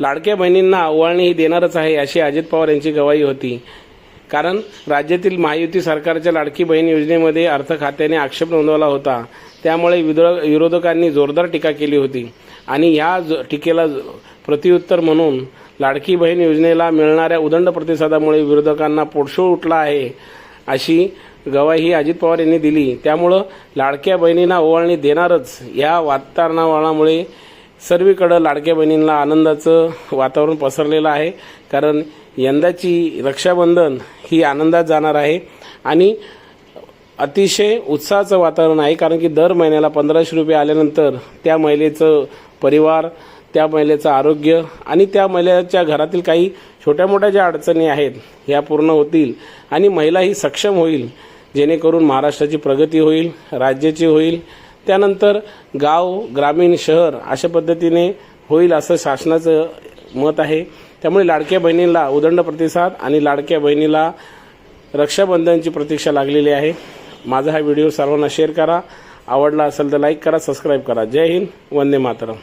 लाडक्या बहिणींना ओवाळणी ही देणारच आहे अशी अजित पवार यांची गवाही होती. कारण राज्यातील महायुती सरकारच्या लाडकी बहीण योजनेमध्ये अर्थ खात्याने आक्षेप नोंदवला होता. त्यामुळे विरोधकांनी जोरदार टीका केली होती. आणि ह्या ज- टीकेला प्रत्युत्तर म्हणून लाडकी बहीण योजनेला मिळणाऱ्या उदंड प्रतिसादामुळे विरोधकांना पोटशोळ उठला आहे अशी गवाही अजित पवार यांनी दिली. त्यामुळं लाडक्या बहिणींना ओवाळणी देणारच या वातावरणामुळे सर्वीकडं लाडक्या बहिणींना आनंदाचं वातावरण पसरलेलं आहे. कारण यंदाची रक्षाबंधन ही आनंदात जाणार आहे. आणि अतिशय उत्साहाचं वातावरण आहे कारण की दर महिन्याला पंधराशे रुपये आल्यानंतर त्या महिलेचं परिवार त्या महिलेचं आरोग्य आणि त्या महिलेच्या घरातील काही छोट्या मोठ्या ज्या अडचणी आहेत ह्या पूर्ण होतील. आणि महिला ही सक्षम होईल जेणेकरून महाराष्ट्राची प्रगती होईल राज्याची होईल त्यानंतर गाव ग्रामीण शहर अशा पद्धतीने होईल असं शासनाचं मत आहे. त्यामुळे लाडक्या बहिणीला उदंड प्रतिसाद आणि लाडक्या बहिणीला रक्षाबंधनची प्रतीक्षा लागलेली आहे. माझा हा व्हिडिओ सर्वांना शेअर करा. आवडला असेल तर लाईक करा सबस्क्राईब करा. जय हिंद वंदे मातरम.